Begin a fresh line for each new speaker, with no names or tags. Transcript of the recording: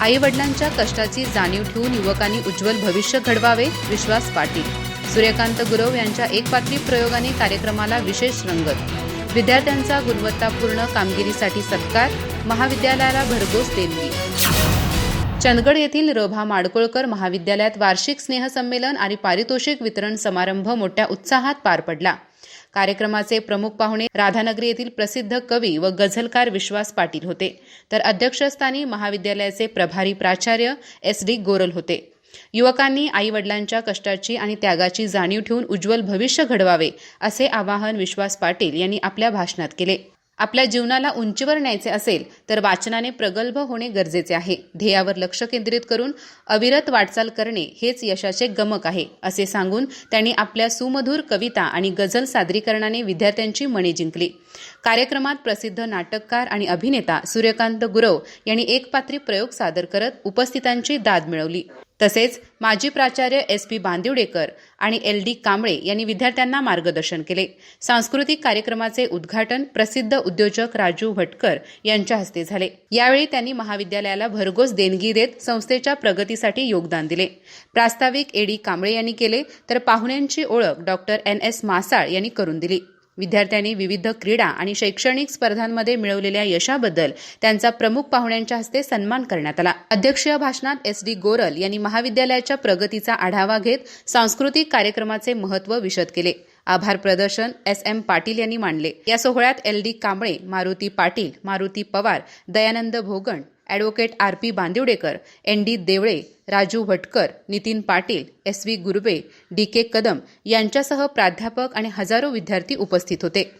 आईवडिलांच्या कष्टाची जाणीव ठेवून युवकांनी उज्ज्वल भविष्य घडवावे विश्वास पाटील. सूर्यकांत गुरव यांच्या एकपात्री प्रयोगाने कार्यक्रमाला विशेष रंगत विद्यार्थ्यांचा गुणवत्तापूर्ण कामगिरीसाठी सत्कार महाविद्यालयाला भरघोस देणगी. चंदगड येथील रभा माडकोळकर महाविद्यालयात वार्षिक स्नेहसंमेलन आणि पारितोषिक वितरण समारंभ मोठ्या उत्साहात पार पडला. कार्यक्रमाचे प्रमुख पाहुणे राधानगरी येथील प्रसिद्ध कवी व गझलकार विश्वास पाटील होते. तर अध्यक्षस्थानी महाविद्यालयाचे प्रभारी प्राचार्य एस डी गोरल होते. युवकांनी आई वडिलांच्या कष्टाची आणि त्यागाची जाणीव ठेवून उज्ज्वल भविष्य घडवावे असे आवाहन विश्वास पाटील यांनी आपल्या भाषणात केले. आपल्या जीवनाला उंचीवर न्यायचे असेल तर वाचनाने प्रगल्भ होणे गरजेचे आहे. ध्येयावर लक्ष केंद्रित करून अविरत वाटचाल करणे हेच यशाचे गमक आहे असे सांगून त्यांनी आपल्या सुमधुर कविता आणि गझल सादरीकरणाने विद्यार्थ्यांची मने जिंकली. कार्यक्रमात प्रसिद्ध नाटककार आणि अभिनेता सूर्यकांत गुरव यांनी एकपात्री प्रयोग सादर करत उपस्थितांची दाद मिळवली. तसेच माजी प्राचार्य एस पी बांदिवडेकर आणि एल डी कांबळे यांनी विद्यार्थ्यांना मार्गदर्शन केले. सांस्कृतिक कार्यक्रमाचे उद्घाटन प्रसिद्ध उद्योजक राजू भटकर यांच्या हस्ते झाले. यावेळी त्यांनी महाविद्यालयाला भरघोस देणगी देत संस्थेच्या प्रगतीसाठी योगदान दिले. प्रास्ताविक एडी कांबळे यांनी केले तर पाहुण्यांची ओळख डॉक्टर एन एस मासाळ यांनी करून दिली. विद्यार्थ्यांनी विविध क्रीडा आणि शैक्षणिक स्पर्धांमध्ये मिळवलेल्या यशाबद्दल त्यांचा प्रमुख पाहुण्यांच्या हस्ते सन्मान करण्यात आला. अध्यक्षीय भाषणात एस डी गोरल यांनी महाविद्यालयाच्या प्रगतीचा आढावा घेत सांस्कृतिक कार्यक्रमाचे महत्त्व विशद केले. आभार प्रदर्शन एस एम पाटील यांनी मांडले. या सोहळ्यात L D Kamble Maruti Patil Maruti Pawar Dayanand Bhogan advocate R P Bandiwadekar N D Deole Raju Bhatkar Nitin Patil S V Gurbe D K Kadam यांच्यासह प्राध्यापक आणि हजारो विद्यार्थी उपस्थित होते.